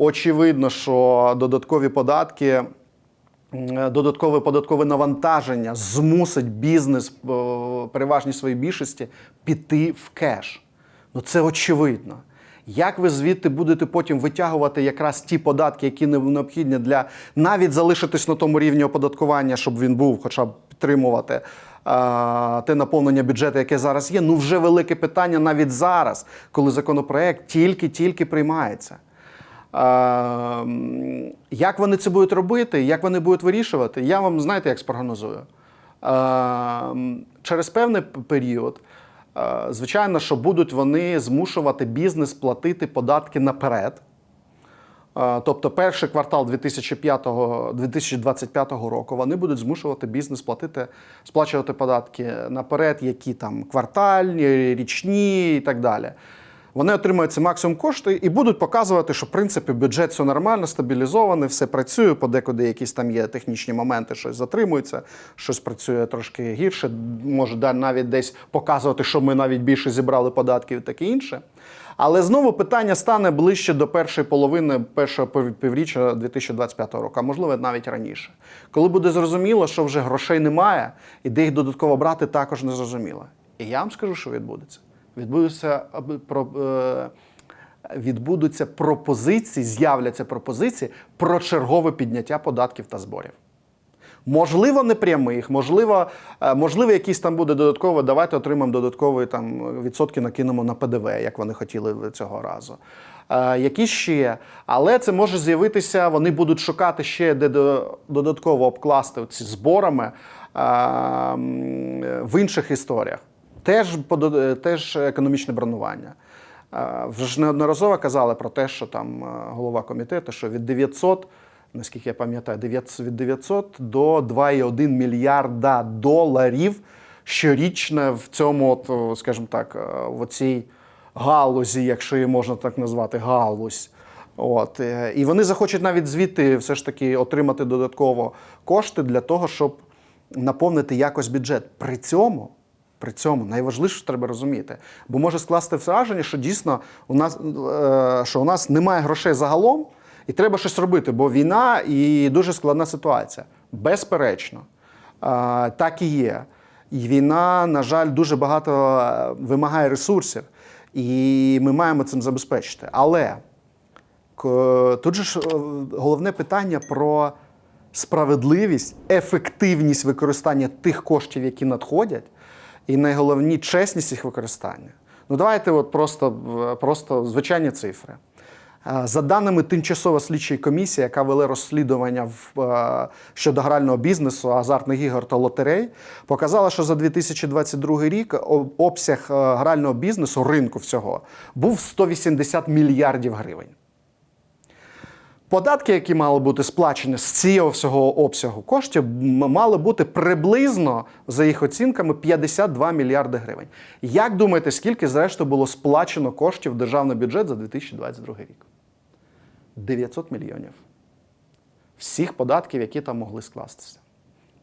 Очевидно, що додаткові податки, додаткове податкове навантаження змусить бізнес е, переважній своїй більшості піти в кеш. Ну це очевидно. Як ви звідти будете потім витягувати якраз ті податки, які необхідні для навіть залишитись на тому рівні оподаткування, щоб він був, хоча б підтримувати а, те наповнення бюджету, яке зараз є? Ну вже велике питання навіть зараз, коли законопроект тільки-тільки приймається. Як вони це будуть робити, як вони будуть вирішувати, я вам знаєте, як спрогнозую. Через певний період, звичайно, що будуть вони змушувати бізнес платити податки наперед. Тобто, перший квартал 2005, 2025 року вони будуть змушувати бізнес платити, сплачувати податки наперед, які там квартальні, річні і так далі. Вони отримують максимум кошти і будуть показувати, що в принципі бюджет все нормально, стабілізований, все працює. Подекуди якісь там є технічні моменти, щось затримується, щось працює трошки гірше. Може навіть десь показувати, що ми навіть більше зібрали податків таке інше. Але знову питання стане ближче до першої половини першого пів- півріччя 2025 року, а можливо навіть раніше. Коли буде зрозуміло, що вже грошей немає, і де їх додатково брати, також не зрозуміло. І я вам скажу, що відбудеться. Відбудуться е, Відбудуться пропозиції, з'являться пропозиції про чергове підняття податків та зборів. Можливо, не прямих, можливо, е, можливо, якісь там буде додатково. Давайте отримаємо додаткові там відсотки, накинемо на ПДВ, як вони хотіли цього разу. Е, які ще, але це може з'явитися. Вони будуть шукати ще де до- додатково обкласти ці зборами е, в інших історіях. Теж теж економічне бронування. Е, Вже ж неодноразово казали про те, що там е, голова комітету, що від 900, наскільки я пам'ятаю, 900 від 900 до 2,1 мільярда доларів щорічно в цьому, от, скажімо так, е, в оцій галузі, якщо її можна так назвати, галузь. От. е, І вони захочуть навіть звідти все ж таки отримати додатково кошти для того, щоб наповнити якось бюджет. При цьому при цьому найважливіше треба розуміти, бо може скласти враження, що дійсно у нас е, що у нас немає грошей загалом, і треба щось робити, бо війна і дуже складна ситуація. Безперечно, так і є. І війна, на жаль, дуже багато е, вимагає ресурсів, і ми маємо цим забезпечити. Але Тут же ж е, головне питання про справедливість, ефективність використання тих коштів, які надходять, і найголовніше чесність їх використання. Ну давайте от просто, просто звичайні цифри. Е, За даними тимчасово слідчої комісії, яка вела розслідування в, е, щодо грального бізнесу, азартних ігор та лотерей, показала, що за 2022 рік обсяг е, грального бізнесу, ринку всього, був 180 мільярдів гривень. Податки, які мали бути сплачені з цього всього обсягу коштів, мали бути приблизно, за їх оцінками, 52 мільярди гривень. Як думаєте, скільки зрештою було сплачено коштів в державний бюджет за 2022 рік? 900 мільйонів. Всіх податків, які там могли скластися.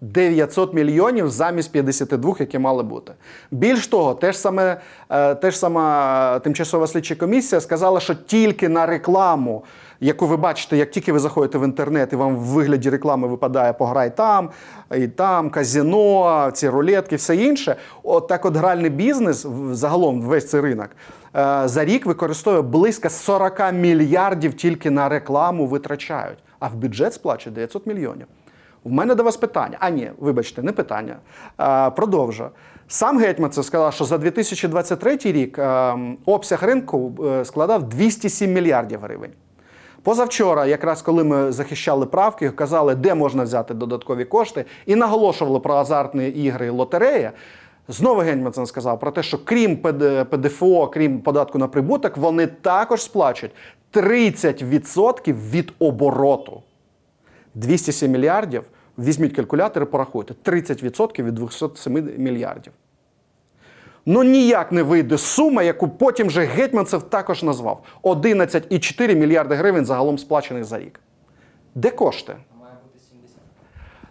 900 мільйонів замість 52, які мали бути. Більш того, теж саме, е, теж сама тимчасова слідча комісія сказала, що тільки на рекламу, яку ви бачите, як тільки ви заходите в інтернет, і вам в вигляді реклами випадає пограй там, і там, казіно, ці рулетки, все інше. От так от гральний бізнес, загалом весь цей ринок, е, за рік використовує близько 40 мільярдів тільки на рекламу витрачають, а в бюджет сплачує 900 мільйонів. У мене до вас питання. А ні, вибачте, не питання. А, продовжу. Сам Гетьманцев сказав, що за 2023 рік е, обсяг ринку е, складав 207 мільярдів гривень. Позавчора, якраз коли ми захищали правки, казали, де можна взяти додаткові кошти, і наголошували про азартні ігри і лотереї. Знову Гетьманцев сказав про те, що крім ПДФО, крім податку на прибуток, вони також сплачують 30% від обороту. 207 мільярдів, візьміть калькулятор і порахуйте, 30% від 207 мільярдів. Ну ніяк не вийде сума, яку потім же Гетьманцев також назвав: 11,4 мільярди гривень загалом сплачених за рік. Де кошти? Має бути 70.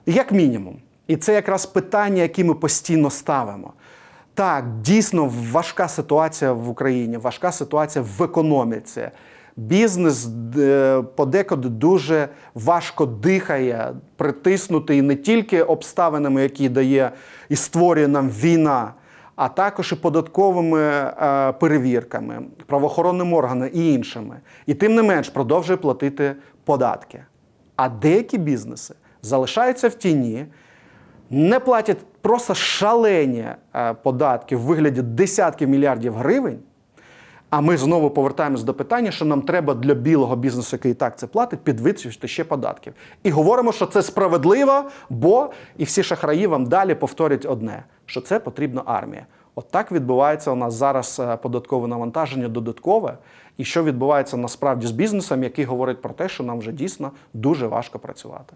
Як мінімум. І це якраз питання, які ми постійно ставимо. Так, дійсно важка ситуація в Україні, важка ситуація в економіці. Бізнес е, подекуди дуже важко дихає, притиснутий не тільки обставинами, які дає і створює нам війна, а також і податковими е, перевірками, правоохоронними органами і іншими. І тим не менш продовжує платити податки. А деякі бізнеси залишаються в тіні, не платять просто шалені е, податки в вигляді десятків мільярдів гривень. А ми знову повертаємось до питання, що нам треба для білого бізнесу, який і так це платить, підвищити ще податків. І говоримо, що це справедливо, бо і всі шахраї вам далі повторять одне: що це потрібна армія. От так відбувається у нас зараз е, податкове навантаження додаткове. І що відбувається насправді з бізнесом, який говорить про те, що нам вже дійсно дуже важко працювати.